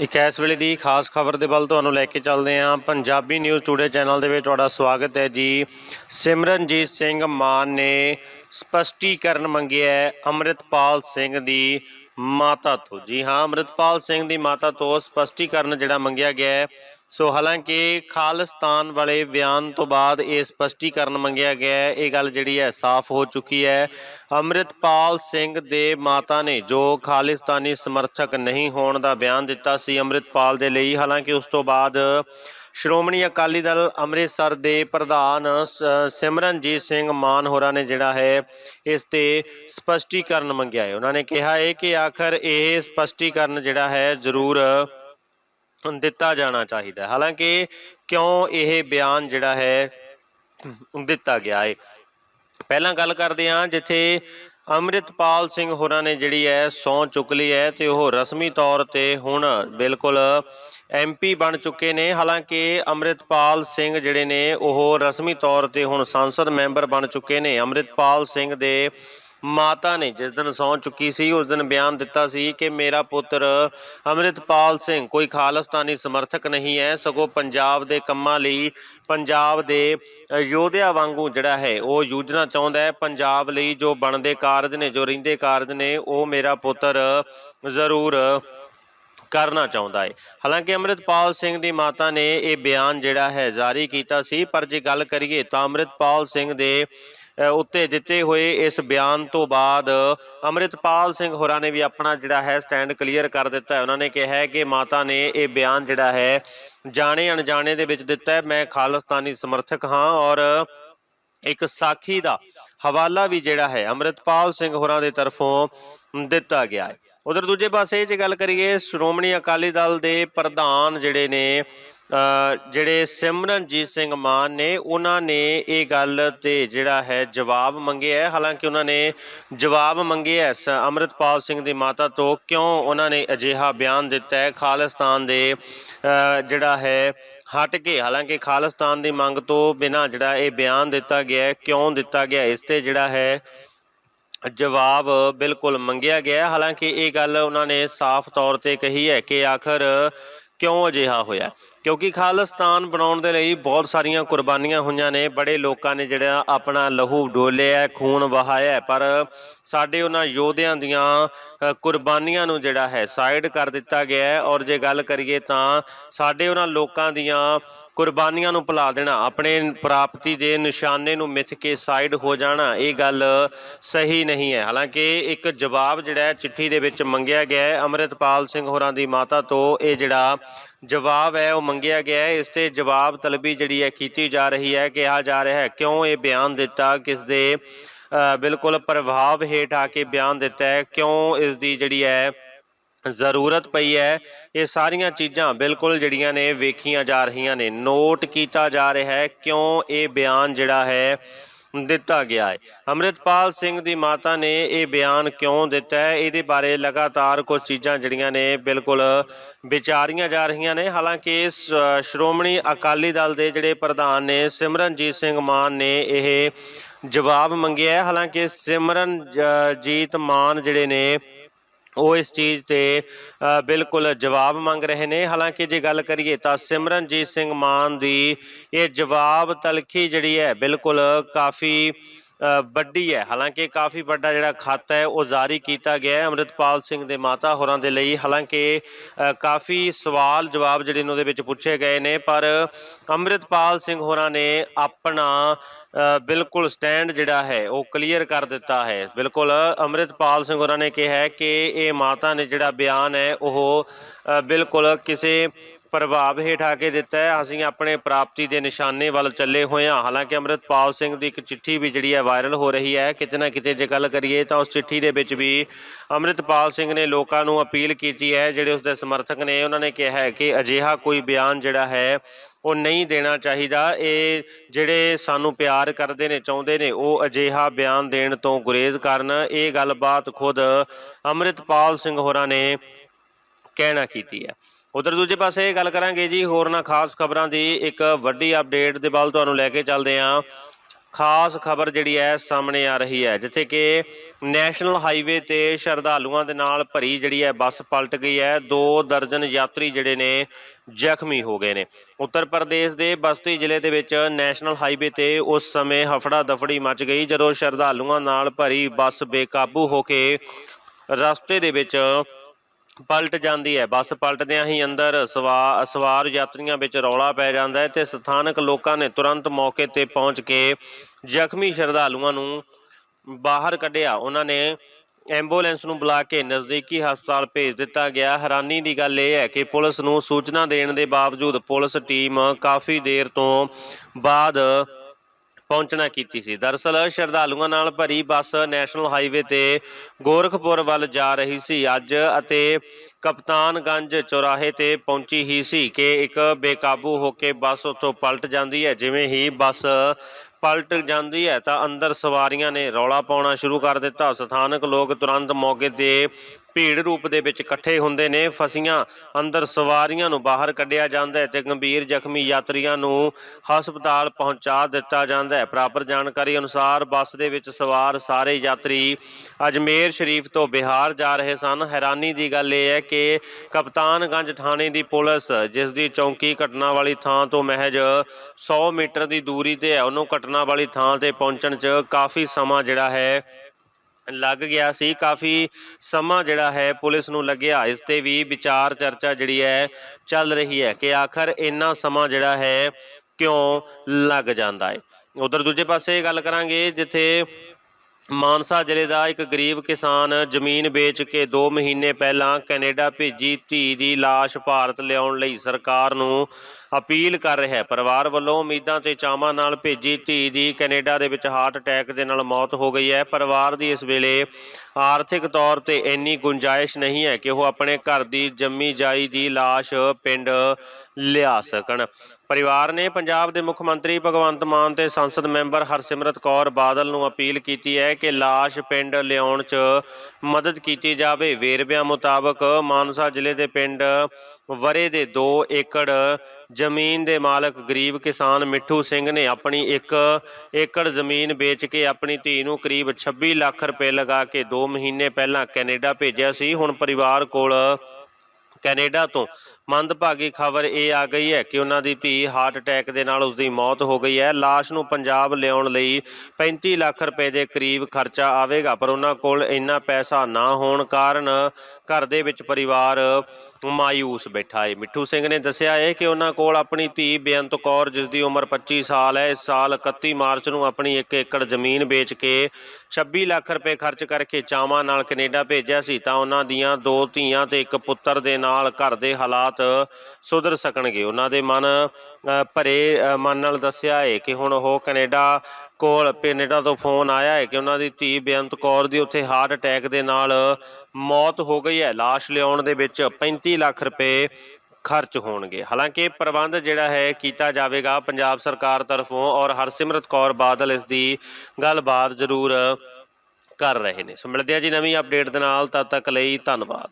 ਇੱਕ ਇਸ ਵੇਲੇ ਦੀ ਖਾਸ ਖਬਰ ਦੇ ਵੱਲ ਤੁਹਾਨੂੰ ਲੈ ਕੇ ਚੱਲਦੇ ਹਾਂ। ਪੰਜਾਬੀ ਨਿਊਜ਼ ਟੂਡੇ ਚੈਨਲ ਦੇ ਵਿੱਚ ਤੁਹਾਡਾ ਸਵਾਗਤ ਹੈ ਜੀ। ਸਿਮਰਨਜੀਤ ਸਿੰਘ ਮਾਨ ਨੇ ਸਪਸ਼ਟੀਕਰਨ ਮੰਗਿਆ ਹੈ ਅੰਮ੍ਰਿਤਪਾਲ ਸਿੰਘ ਦੀ ਮਾਤਾ ਤੋਂ। ਜੀ ਹਾਂ, ਅੰਮ੍ਰਿਤਪਾਲ ਸਿੰਘ ਦੀ ਮਾਤਾ ਤੋਂ ਸਪਸ਼ਟੀਕਰਨ ਜਿਹੜਾ ਮੰਗਿਆ ਗਿਆ ਹੈ। ਸੋ ਹਾਲਾਂਕਿ ਖਾਲਿਸਤਾਨ ਵਾਲੇ ਬਿਆਨ ਤੋਂ ਬਾਅਦ ਇਹ ਸਪਸ਼ਟੀਕਰਨ ਮੰਗਿਆ ਗਿਆ ਹੈ। ਇਹ ਗੱਲ ਜਿਹੜੀ ਹੈ, ਸਾਫ਼ ਹੋ ਚੁੱਕੀ ਹੈ। ਅੰਮ੍ਰਿਤਪਾਲ ਸਿੰਘ ਦੇ ਮਾਤਾ ਨੇ, ਜੋ ਖਾਲਿਸਤਾਨੀ ਸਮਰਥਕ ਨਹੀਂ ਹੋਣ ਦਾ ਬਿਆਨ ਦਿੱਤਾ ਸੀ ਅੰਮ੍ਰਿਤਪਾਲ ਦੇ ਲਈ, ਹਾਲਾਂਕਿ ਉਸ ਤੋਂ ਬਾਅਦ ਸ਼੍ਰੋਮਣੀ ਅਕਾਲੀ ਦਲ ਅੰਮ੍ਰਿਤਸਰ ਦੇ ਪ੍ਰਧਾਨ ਸ- ਸਿਮਰਨਜੀਤ ਸਿੰਘ ਮਾਨ ਹੋਰਾਂ ਨੇ ਜਿਹੜਾ ਹੈ, ਇਸ ਤੇ ਸਪਸ਼ਟੀਕਰਨ ਮੰਗਿਆ ਹੈ। ਉਹਨਾਂ ਨੇ ਕਿਹਾ ਹੈ ਕਿ ਆਖਰ ਇਹ ਸਪਸ਼ਟੀਕਰਨ ਜਿਹੜਾ ਹੈ, ਜ਼ਰੂਰ ਦਿੱਤਾ ਜਾਣਾ ਚਾਹੀਦਾ ਹਾਲਾਂਕਿ ਕਿਉਂ ਇਹ ਬਿਆਨ ਜਿਹੜਾ ਹੈ, ਦਿੱਤਾ ਗਿਆ ਹੈ ਪਹਿਲਾਂ ਗੱਲ ਕਰਦੇ ਹਾਂ, ਜਿੱਥੇ ਅੰਮ੍ਰਿਤਪਾਲ ਸਿੰਘ ਹੋਰਾਂ ਨੇ ਜਿਹੜੀ ਹੈ ਸੌ ਚੁੱਕ ਲਈ ਹੈ ਤੇ ਉਹ ਰਸਮੀ ਤੌਰ ਤੇ ਹੁਣ ਬਿਲਕੁਲ ਐਮਪੀ ਬਣ ਚੁੱਕੇ ਨੇ। ਹਾਲਾਂਕਿ ਅੰਮ੍ਰਿਤਪਾਲ ਸਿੰਘ ਜਿਹੜੇ ਨੇ, ਉਹ ਰਸਮੀ ਤੌਰ ਤੇ ਹੁਣ ਸੰਸਦ ਮੈਂਬਰ ਬਣ ਚੁੱਕੇ ਨੇ। ਅੰਮ੍ਰਿਤਪਾਲ ਸਿੰਘ ਦੇ ਮਾਤਾ ਨੇ ਜਿਸ ਦਿਨ ਸੌ ਚੁੱਕੀ ਸੀ ਉਸ ਦਿਨ ਬਿਆਨ ਦਿੱਤਾ ਸੀ ਕਿ ਮੇਰਾ ਪੁੱਤਰ ਅੰਮ੍ਰਿਤਪਾਲ ਸਿੰਘ ਕੋਈ ਖਾਲਿਸਤਾਨੀ ਸਮਰਥਕ ਨਹੀਂ ਹੈ ਸਗੋਂ ਪੰਜਾਬ ਦੇ ਕੰਮਾਂ ਲਈ ਪੰਜਾਬ ਦੇ ਅ, ਯੋਧਿਆਂ ਵਾਂਗੂ ਜਿਹੜਾ ਹੈ ਉਹ ਯੂਝਣਾ ਚਾਹੁੰਦਾ ਹੈ। ਪੰਜਾਬ ਲਈ ਜੋ ਬਣਦੇ ਕਾਰਜ ਨੇ ਜੋ ਰਹਿੰਦੇ ਕਾਰਜ ਨੇ ਉਹ ਮੇਰਾ ਪੁੱਤਰ ਜ਼ਰੂਰ ਕਰਨਾ ਚਾਹੁੰਦਾ ਹੈ। ਹਾਲਾਂਕਿ ਅੰਮ੍ਰਿਤਪਾਲ ਸਿੰਘ ਦੀ ਮਾਤਾ ਨੇ ਇਹ ਬਿਆਨ ਜਿਹੜਾ ਹੈ ਜਾਰੀ ਕੀਤਾ ਸੀ, ਪਰ ਜੇ ਗੱਲ ਕਰੀਏ ਤਾਂ ਅੰਮ੍ਰਿਤਪਾਲ ਸਿੰਘ ਦੇ ਉੱਤੇ ਦਿੱਤੇ ਹੋਏ ਇਸ ਬਿਆਨ ਤੋਂ ਬਾਅਦ ਅੰਮ੍ਰਿਤਪਾਲ ਸਿੰਘ ਹੋਰਾਂ ਨੇ ਵੀ ਆਪਣਾ ਜਿਹੜਾ ਹੈ ਸਟੈਂਡ ਕਲੀਅਰ ਕਰ ਦਿੱਤਾ ਹੈ। ਉਹਨਾਂ ਨੇ ਕਿਹਾ ਹੈ ਕਿ ਮਾਤਾ ਨੇ ਇਹ ਬਿਆਨ ਜਿਹੜਾ ਹੈ ਜਾਣੇ ਅਣਜਾਣੇ ਦੇ ਵਿੱਚ ਦਿੱਤਾ ਹੈ। ਮੈਂ ਖਾਲਿਸਤਾਨੀ ਸਮਰਥਕ ਹਾਂ ਔਰ ਇੱਕ ਸਾਖੀ ਦਾ ਹਵਾਲਾ ਵੀ ਜਿਹੜਾ ਹੈ ਅੰਮ੍ਰਿਤਪਾਲ ਸਿੰਘ ਹੋਰਾਂ ਦੇ ਤਰਫੋਂ ਦਿੱਤਾ ਗਿਆ ਹੈ। ਉਧਰ ਦੂਜੇ ਪਾਸੇ ਜੇ ਗੱਲ ਕਰੀਏ ਸ਼੍ਰੋਮਣੀ ਅਕਾਲੀ ਦਲ ਦੇ ਪ੍ਰਧਾਨ ਜਿਹੜੇ ਨੇ ਜਿਹੜੇ ਸਿਮਰਨਜੀਤ ਸਿੰਘ ਮਾਨ ਨੇ ਉਹਨਾਂ ਨੇ ਇਹ ਗੱਲ ਤੇ ਜਿਹੜਾ ਹੈ ਜਵਾਬ ਮੰਗਿਆ ਹੈ। ਹਾਲਾਂਕਿ ਉਹਨਾਂ ਨੇ ਜਵਾਬ ਮੰਗਿਆ ਹੈ ਸ- ਅੰਮ੍ਰਿਤਪਾਲ ਸਿੰਘ ਦੀ ਮਾਤਾ ਤੋਂ ਕਿਉਂ ਉਹਨਾਂ ਨੇ ਅਜਿਹਾ ਬਿਆਨ ਦਿੱਤਾ ਹੈ? ਖਾਲਿਸਤਾਨ ਦੇ ਅ, ਜਿਹੜਾ ਹੈ ਹਟ ਕੇ ਹਾਲਾਂਕਿ ਖਾਲਿਸਤਾਨ ਦੀ ਮੰਗ ਤੋਂ ਬਿਨਾਂ ਜਿਹੜਾ ਇਹ ਬਿਆਨ ਦਿੱਤਾ ਗਿਆ ਹੈ ਕਿਉਂ ਦਿੱਤਾ ਗਿਆ? ਇਸ ਤੇ ਜਿਹੜਾ ਹੈ ਜਵਾਬ ਬਿਲਕੁਲ ਮੰਗਿਆ ਗਿਆ ਹਾਲਾਂਕਿ ਇਹ ਗੱਲ ਉਹਨਾਂ ਨੇ ਸਾਫ਼ ਤੌਰ ਤੇ ਕਹੀ ਹੈ ਕਿ ਆਖਰ ਕਿਉਂ ਅਜਿਹਾ ਹੋਇਆ ਕਿਉਂਕਿ ਖਾਲਿਸਤਾਨ ਬਣਾਉਣ ਦੇ ਲਈ ਬਹੁਤ ਸਾਰੀਆਂ ਕੁਰਬਾਨੀਆਂ ਹੋਈਆਂ ਨੇ। ਬੜੇ ਲੋਕਾਂ ਨੇ ਜਿਹੜਾ ਆਪਣਾ ਲਹੂ ਡੋਲਿਆ ਖੂਨ ਵਹਾਇਆ ਪਰ ਸਾਡੇ ਉਹਨਾਂ ਯੋਧਿਆਂ ਦੀਆਂ ਕੁਰਬਾਨੀਆਂ ਨੂੰ ਜਿਹੜਾ ਹੈ, ਸਾਈਡ ਕਰ ਦਿੱਤਾ ਗਿਆ ਔਰ ਜੇ ਗੱਲ ਕਰੀਏ ਤਾਂ ਸਾਡੇ ਉਹਨਾਂ ਲੋਕਾਂ ਦੀਆਂ ਕੁਰਬਾਨੀਆਂ ਨੂੰ ਭੁਲਾ ਦੇਣਾ, ਆਪਣੇ ਪ੍ਰਾਪਤੀ ਦੇ ਨਿਸ਼ਾਨੇ ਨੂੰ ਮਿੱਥ ਕੇ ਸਾਈਡ ਹੋ ਜਾਣਾ, ਇਹ ਗੱਲ ਸਹੀ ਨਹੀਂ ਹੈ। ਹਾਲਾਂਕਿ ਇੱਕ ਜਵਾਬ ਜਿਹੜਾ ਚਿੱਠੀ ਦੇ ਵਿੱਚ ਮੰਗਿਆ ਗਿਆ ਹੈ, ਅੰਮ੍ਰਿਤਪਾਲ ਸਿੰਘ ਹੋਰਾਂ ਦੀ ਮਾਤਾ ਤੋਂ ਇਹ ਜਿਹੜਾ ਜਵਾਬ ਹੈ, ਉਹ ਮੰਗਿਆ ਗਿਆ ਹੈ। ਇਸ ਤੇ ਜਵਾਬ ਤਲਬੀ ਜਿਹੜੀ ਹੈ, ਕੀਤੀ ਜਾ ਰਹੀ ਹੈ, ਕਿਹਾ ਜਾ ਰਿਹਾ ਹੈ। ਕਿਉਂ ਇਹ ਬਿਆਨ ਦਿੱਤਾ? ਕਿਸ ਦੇ ਬਿਲਕੁਲ ਪ੍ਰਭਾਵ ਹੇਠ ਆ ਕੇ ਬਿਆਨ ਦਿੱਤਾ ਹੈ। ਕਿਉਂ ਇਸ ਦੀ ਜਿਹੜੀ ਹੈ ਜ਼ਰੂਰਤ ਪਈ ਹੈ। ਇਹ ਸਾਰੀਆਂ ਚੀਜ਼ਾਂ ਬਿਲਕੁਲ ਜਿਹੜੀਆਂ ਨੇ ਵੇਖੀਆਂ ਜਾ ਰਹੀਆਂ ਨੇ। ਨੋਟ ਕੀਤਾ ਜਾ ਰਿਹਾ ਹੈ ਕਿਉਂ ਇਹ ਬਿਆਨ ਜਿਹੜਾ ਹੈ ਦਿੱਤਾ ਗਿਆ ਹੈ। ਅੰਮ੍ਰਿਤਪਾਲ ਸਿੰਘ ਦੀ ਮਾਤਾ ਨੇ ਇਹ ਬਿਆਨ ਕਿਉਂ ਦਿੱਤਾ ਹੈ? ਇਹਦੇ ਬਾਰੇ ਲਗਾਤਾਰ ਕੁਝ ਚੀਜ਼ਾਂ ਜਿਹੜੀਆਂ ਨੇ ਬਿਲਕੁਲ ਵਿਚਾਰੀਆਂ ਜਾ ਰਹੀਆਂ ਨੇ। ਹਾਲਾਂਕਿ ਸ- ਸ਼੍ਰੋਮਣੀ ਅਕਾਲੀ ਦਲ ਦੇ ਜਿਹੜੇ ਪ੍ਰਧਾਨ ਨੇ, ਸਿਮਰਨਜੀਤ ਸਿੰਘ ਮਾਨ ਨੇ ਇਹ ਜਵਾਬ ਮੰਗਿਆ ਹਾਲਾਂਕਿ ਸਿਮਰਨਜੀਤ ਮਾਨ ਜਿਹੜੇ ਨੇ ਉਹ ਇਸ ਚੀਜ਼ ਤੇ ਬਿਲਕੁਲ ਜਵਾਬ ਮੰਗ ਰਹੇ ਨੇ। ਹਾਲਾਂਕਿ ਜੇ ਗੱਲ ਕਰੀਏ ਤਾਂ ਸਿਮਰਨਜੀਤ ਸਿੰਘ ਮਾਨ ਦੀ ਇਹ ਜਵਾਬ ਤਲਖੀ ਜਿਹੜੀ ਹੈ, ਬਿਲਕੁਲ ਕਾਫੀ ਵੱਡੀ ਹੈ। ਹਾਲਾਂਕਿ ਕਾਫੀ ਵੱਡਾ ਜਿਹੜਾ ਖੱਤ ਹੈ, ਉਹ ਜਾਰੀ ਕੀਤਾ ਗਿਆ ਹੈ ਅੰਮ੍ਰਿਤਪਾਲ ਸਿੰਘ ਦੇ ਮਾਤਾ ਹੋਰਾਂ ਦੇ ਲਈ। ਹਾਲਾਂਕਿ ਕਾਫੀ ਸਵਾਲ ਜਵਾਬ ਜਿਹੜੇ ਨੇ ਉਹਦੇ ਵਿੱਚ ਪੁੱਛੇ ਗਏ ਨੇ, ਪਰ ਅੰਮ੍ਰਿਤਪਾਲ ਸਿੰਘ ਹੋਰਾਂ ਨੇ ਆਪਣਾ ਬਿਲਕੁਲ ਸਟੈਂਡ ਜਿਹੜਾ ਹੈ, ਉਹ ਕਲੀਅਰ ਕਰ ਦਿੱਤਾ ਹੈ। ਬਿਲਕੁਲ, ਅੰਮ੍ਰਿਤਪਾਲ ਸਿੰਘ ਹੋਰਾਂ ਨੇ ਕਿਹਾ ਕਿ ਇਹ ਮਾਤਾ ਨੇ ਜਿਹੜਾ ਬਿਆਨ ਹੈ, ਉਹ ਬਿਲਕੁਲ ਕਿਸੇ ਪ੍ਰਭਾਵ ਹੇਠ ਆ ਕੇ ਦਿੱਤਾ ਹੈ। ਅਸੀਂ ਆਪਣੇ ਪ੍ਰਾਪਤੀ ਦੇ ਨਿਸ਼ਾਨੇ ਵੱਲ ਚੱਲੇ ਹੋਏ ਹਾਂ। ਹਾਲਾਂਕਿ ਅੰਮ੍ਰਿਤਪਾਲ ਸਿੰਘ ਦੀ ਇੱਕ ਚਿੱਠੀ ਵੀ ਜਿਹੜੀ ਹੈ ਵਾਇਰਲ ਹੋ ਰਹੀ ਹੈ। ਕਿਤੇ ਨਾ ਕਿਤੇ ਜੇ ਗੱਲ ਕਰੀਏ ਤਾਂ ਉਸ ਚਿੱਠੀ ਦੇ ਵਿੱਚ ਵੀ ਅੰਮ੍ਰਿਤਪਾਲ ਸਿੰਘ ਨੇ ਲੋਕਾਂ ਨੂੰ ਅਪੀਲ ਕੀਤੀ ਹੈ, ਜਿਹੜੇ ਉਸ ਦੇ ਸਮਰਥਕ ਨੇ, ਉਹਨਾਂ ਨੇ ਕਿਹਾ ਹੈ ਕਿ ਅਜਿਹਾ ਕੋਈ ਬਿਆਨ ਜਿਹੜਾ ਹੈ, ਉਹ ਨਹੀਂ ਦੇਣਾ ਚਾਹੀਦਾ। ਇਹ ਜਿਹੜੇ ਸਾਨੂੰ ਪਿਆਰ ਕਰਦੇ ਨੇ, ਚਾਹੁੰਦੇ ਨੇ, ਉਹ ਅਜਿਹਾ ਬਿਆਨ ਦੇਣ ਤੋਂ ਗੁਰੇਜ਼ ਕਰਨ। ਇਹ ਗੱਲਬਾਤ ਖੁਦ ਅੰਮ੍ਰਿਤਪਾਲ ਸਿੰਘ ਹੋਰਾਂ ਨੇ ਕਹਿਣਾ ਕੀਤੀ ਹੈ। ਉਧਰ ਦੂਜੇ ਪਾਸੇ ਗੱਲ ਕਰਾਂਗੇ ਜੀ ਹੋਰਨਾਂ ਖਾਸ ਖਬਰਾਂ ਦੀ ਇੱਕ ਵੱਡੀ ਅਪਡੇਟ ਦੇ ਵੱਲ ਤੁਹਾਨੂੰ ਲੈ ਕੇ ਚੱਲਦੇ ਹਾਂ। ਖਾਸ ਖਬਰ ਜਿਹੜੀ ਹੈ, ਸਾਹਮਣੇ ਆ ਰਹੀ ਹੈ, ਜਿੱਥੇ ਕਿ ਨੈਸ਼ਨਲ ਹਾਈਵੇ ਤੇ ਸ਼ਰਧਾਲੂਆਂ ਦੇ ਨਾਲ ਭਰੀ ਜਿਹੜੀ ਹੈ, ਬੱਸ ਪਲਟ ਗਈ ਹੈ। ਦੋ ਦਰਜਨ ਯਾਤਰੀ ਜਿਹੜੇ ਨੇ, ਜ਼ਖਮੀ ਹੋ ਗਏ ਨੇ। ਉੱਤਰ ਪ੍ਰਦੇਸ਼ ਦੇ ਬਸਤੀ ਜ਼ਿਲ੍ਹੇ ਦੇ ਵਿੱਚ ਨੈਸ਼ਨਲ ਹਾਈਵੇ ਤੇ ਉਸ ਸਮੇਂ ਹਫੜਾ ਦਫੜੀ ਮਚ ਗਈ, ਜਦੋਂ ਸ਼ਰਧਾਲੂਆਂ ਨਾਲ ਭਰੀ ਬੱਸ ਬੇਕਾਬੂ ਹੋ ਕੇ ਰਸਤੇ ਦੇ ਵਿੱਚ ਪਲਟ ਜਾਂਦੀ ਹੈ। ਬੱਸ ਪਲਟਦਿਆਂ ਹੀ ਅੰਦਰ ਸਵਾ, ਸਵਾਰ ਯਾਤਰੀਆਂ ਵਿੱਚ ਰੌਲਾ ਪੈ ਜਾਂਦਾ ਹੈ ਤੇ ਸਥਾਨਕ ਲੋਕਾਂ ਨੇ ਤੁਰੰਤ ਮੌਕੇ ਤੇ ਪਹੁੰਚ ਕੇ ਜ਼ਖਮੀ ਸ਼ਰਧਾਲੂਆਂ ਨੂੰ ਬਾਹਰ ਕੱਢਿਆ। ਉਹਨਾਂ ਨੇ ਐਂਬੂਲੈਂਸ ਨੂੰ ਬੁਲਾ ਕੇ ਨਜ਼ਦੀਕੀ ਹਸਪਤਾਲ ਭੇਜ ਦਿੱਤਾ ਗਿਆ। ਹੈਰਾਨੀ ਦੀ ਗੱਲ ਇਹ ਹੈ ਕਿ ਪੁਲਿਸ ਨੂੰ ਸੂਚਨਾ ਦੇਣ ਦੇ ਬਾਵਜੂਦ ਪੁਲਿਸ ਟੀਮ ਕਾਫੀ ਦੇਰ ਤੋਂ ਬਾਅਦ ਪਹੁੰਚਣਾ ਕੀਤੀ ਸੀ। ਦਰਅਸਲ ਸ਼ਰਧਾਲੂਆਂ ਨਾਲ ਭਰੀ ਬੱਸ ਨੈਸ਼ਨਲ ਹਾਈਵੇ ਤੇ ਗੋਰਖਪੁਰ ਵੱਲ ਜਾ ਰਹੀ ਸੀ। ਅੱਜ ਅਤੇ ਕਪਤਾਨਗੰਜ ਚੌਰਾਹੇ ਤੇ ਪਹੁੰਚੀ ਹੀ ਸੀ ਕਿ ਇੱਕ ਬੇਕਾਬੂ ਹੋ ਕੇ ਬੱਸ ਉੱਥੋਂ ਪਲਟ ਜਾਂਦੀ ਹੈ। ਜਿਵੇਂ ਹੀ ਬੱਸ ਪਲਟ ਜਾਂਦੀ ਹੈ ਤਾਂ ਅੰਦਰ ਸਵਾਰੀਆਂ ਨੇ ਰੌਲਾ ਪਾਉਣਾ ਸ਼ੁਰੂ ਕਰ ਦਿੱਤਾ। ਸਥਾਨਕ ਲੋਕ ਤੁਰੰਤ ਮੌਕੇ ਤੇ ਭੀੜ ਰੂਪ ਦੇ ਵਿੱਚ ਇਕੱਠੇ ਹੁੰਦੇ ਨੇ, ਫਸੀਆਂ ਅੰਦਰ ਸਵਾਰੀਆਂ ਨੂੰ ਬਾਹਰ ਕੱਢਿਆ ਜਾਂਦਾ ਹੈ ਤੇ ਗੰਭੀਰ ਜ਼ਖਮੀ ਯਾਤਰੀਆਂ ਨੂੰ ਹਸਪਤਾਲ ਪਹੁੰਚਾ ਦਿੱਤਾ ਜਾਂਦਾ ਹੈ। ਪ੍ਰਾਪਤ ਜਾਣਕਾਰੀ ਅਨੁਸਾਰ ਬੱਸ ਦੇ ਵਿੱਚ ਸਵਾਰ ਸਾਰੇ ਯਾਤਰੀ ਅਜਮੇਰ ਸ਼ਰੀਫ ਤੋਂ ਬਿਹਾਰ ਜਾ ਰਹੇ ਸਨ। ਹੈਰਾਨੀ ਦੀ ਗੱਲ ਇਹ ਹੈ ਕਿ ਕਪਤਾਨਗੰਜ ਥਾਣੇ ਦੀ ਪੁਲਿਸ, ਜਿਸ ਦੀ ਚੌਂਕੀ ਘਟਨਾ ਵਾਲੀ ਥਾਂ ਤੋਂ ਮਹਿਜ 100 ਮੀਟਰ ਦੀ ਦੂਰੀ ਤੇ ਹੈ, ਉਹਨੂੰ ਘਟਨਾ ਵਾਲੀ ਥਾਂ ਤੇ ਪਹੁੰਚਣ 'ਚ ਕਾਫੀ ਸਮਾਂ ਜਿਹੜਾ ਹੈ ਲੱਗ ਗਿਆ ਸੀ। ਕਾਫੀ ਸਮਾਂ ਜਿਹੜਾ ਹੈ ਪੁਲਿਸ ਨੂੰ ਲੱਗਿਆ। ਇਸ ਤੇ ਵੀ ਵਿਚਾਰ ਚਰਚਾ ਜਿਹੜੀ ਹੈ ਚੱਲ ਰਹੀ ਹੈ ਕਿ ਆਖਰ ਇੰਨਾ ਸਮਾਂ ਜਿਹੜਾ ਹੈ ਕਿਉਂ ਲੱਗ ਜਾਂਦਾ ਹੈ। ਉਧਰ ਦੂਜੇ ਪਾਸੇ ਗੱਲ ਕਰਾਂਗੇ ਜਿੱਥੇ ਮਾਨਸਾ ਜ਼ਿਲ੍ਹੇ ਦਾ ਇੱਕ ਗਰੀਬ ਕਿਸਾਨ ਜ਼ਮੀਨ ਵੇਚ ਕੇ 2 ਮਹੀਨੇ ਪਹਿਲਾਂ ਕੈਨੇਡਾ ਭੇਜੀ ਧੀ ਦੀ ਲਾਸ਼ ਭਾਰਤ ਲਿਆਉਣ ਲਈ ਸਰਕਾਰ ਨੂੰ ਅਪੀਲ ਕਰ ਰਿਹਾ ਹੈ। ਪਰਿਵਾਰ ਵੱਲੋਂ ਉਮੀਦਾਂ ਤੇ ਚਾਵਾਂ ਨਾਲ ਭੇਜੀ ਧੀ ਦੀ ਕੈਨੇਡਾ ਦੇ ਵਿੱਚ ਹਾਰਟ ਅਟੈਕ ਦੇ ਨਾਲ ਮੌਤ ਹੋ ਗਈ ਹੈ। ਪਰਿਵਾਰ ਦੀ ਇਸ ਵੇਲੇ ਆਰਥਿਕ ਤੌਰ ਤੇ ਇੰਨੀ ਗੁੰਜਾਇਸ਼ ਨਹੀਂ ਹੈ ਕਿ ਉਹ ਆਪਣੇ ਘਰ ਦੀ ਜੰਮੀ ਜਾਈ ਦੀ ਲਾਸ਼ ਪਿੰਡ ਲਿਆ ਸਕਣ। ਪਰਿਵਾਰ ਨੇ ਪੰਜਾਬ ਦੇ ਮੁੱਖ ਮੰਤਰੀ ਭਗਵੰਤ ਮਾਨ ਤੇ ਸੰਸਦ ਮੈਂਬਰ ਹਰਸਿਮਰਤ ਕੌਰ ਬਾਦਲ ਨੂੰ ਅਪੀਲ ਕੀਤੀ ਹੈ ਕਿ ਲਾਸ਼ ਪਿੰਡ ਲਿਆਉਣ 'ਚ ਮਦਦ ਕੀਤੀ ਜਾਵੇ। ਵੇਰਵਿਆਂ ਮੁਤਾਬਕ ਮਾਨਸਾ ਜ਼ਿਲ੍ਹੇ ਦੇ ਪਿੰਡ ਵਰੇ ਦੇ 2 ਏਕੜ ਜ਼ਮੀਨ ਦੇ ਮਾਲਕ ਗਰੀਬ ਕਿਸਾਨ ਮਿੱਠੂ ਸਿੰਘ ਨੇ ਆਪਣੀ 1 ਏਕੜ ਜ਼ਮੀਨ ਵੇਚ ਕੇ ਆਪਣੀ ਧੀ ਨੂੰ ਕਰੀਬ 26 ਲੱਖ ਰੁਪਏ ਲਗਾ ਕੇ 2 ਮਹੀਨੇ ਪਹਿਲਾਂ ਕੈਨੇਡਾ ਭੇਜਿਆ ਸੀ। ਹੁਣ ਪਰਿਵਾਰ ਕੋਲ ਕੈਨੇਡਾ ਤੋਂ ਮੰਦਭਾਗੀ ਖਬਰ ਇਹ ਆ ਗਈ ਹੈ ਕਿ ਉਹਨਾਂ ਦੀ ਧੀ ਹਾਰਟ ਅਟੈਕ ਦੇ ਨਾਲ ਉਸ ਦੀ ਮੌਤ ਹੋ ਗਈ ਹੈ। ਲਾਸ਼ ਨੂੰ ਪੰਜਾਬ ਲਿਆਉਣ ਲਈ 35 ਲੱਖ ਰੁਪਏ ਦੇ ਕਰੀਬ ਖਰਚਾ ਆਵੇਗਾ, ਪਰ ਉਹਨਾਂ ਕੋਲ ਇੰਨਾ ਪੈਸਾ ਨਾ ਹੋਣ ਕਾਰਨ ਘਰ ਦੇ ਵਿੱਚ ਪਰਿਵਾਰ ਮਾਯੂਸ ਬੈਠਾ ਹੈ। ਮਿੱਠੂ ਸਿੰਘ ਨੇ ਦੱਸਿਆ ਹੈ ਕਿ ਉਹਨਾਂ ਕੋਲ ਆਪਣੀ ਧੀ ਬੇਅੰਤ ਕੌਰ, ਜਿਸ ਦੀ ਉਮਰ 25 ਸਾਲ ਹੈ, ਇਸ ਸਾਲ 31 ਮਾਰਚ ਨੂੰ ਆਪਣੀ 1 ਏਕੜ ਜ਼ਮੀਨ ਵੇਚ ਕੇ 26 ਲੱਖ ਰੁਪਏ ਖਰਚ ਕਰਕੇ ਚਾਵਾਂ ਨਾਲ ਕੈਨੇਡਾ ਭੇਜਿਆ ਸੀ, ਤਾਂ ਉਹਨਾਂ ਦੀਆਂ ਦੋ ਧੀਆਂ ਤੇ ਇੱਕ ਪੁੱਤਰ ਦੇ ਨਾਲ ਘਰ ਦੇ ਹਾਲਾਤ ਸੁਧਰ ਸਕਣਗੇ। ਉਹਨਾਂ ਦੇ ਮਨ ਭਰੇ ਮਨ ਨਾਲ ਦੱਸਿਆ ਹੈ ਕਿ ਹੁਣ ਉਹ ਕੈਨੇਡਾ ਕੋਲ, ਕੈਨੇਡਾ ਤੋਂ ਫੋਨ ਆਇਆ ਹੈ ਕਿ ਉਹਨਾਂ ਦੀ ਧੀ ਬੇਅੰਤ ਕੌਰ ਦੀ ਉੱਥੇ ਹਾਰਟ ਅਟੈਕ ਦੇ ਨਾਲ ਮੌਤ ਹੋ ਗਈ ਹੈ। ਲਾਸ਼ ਲਿਆਉਣ ਦੇ ਵਿੱਚ 35 ਲੱਖ ਰੁਪਏ ਖਰਚ ਹੋਣਗੇ। ਹਾਲਾਂਕਿ ਪ੍ਰਬੰਧ ਜਿਹੜਾ ਹੈ ਕੀਤਾ ਜਾਵੇਗਾ ਪੰਜਾਬ ਸਰਕਾਰ ਤਰਫੋਂ ਔਰ ਹਰਸਿਮਰਤ ਕੌਰ ਬਾਦਲ ਇਸ ਦੀ ਗੱਲਬਾਤ ਜ਼ਰੂਰ ਕਰ ਰਹੇ ਨੇ। ਸੋ ਮਿਲਦੇ ਆ ਜੀ ਨਵੀਂ ਅਪਡੇਟ ਦੇ ਨਾਲ। ਤਦ ਤੱਕ ਲਈ ਧੰਨਵਾਦ।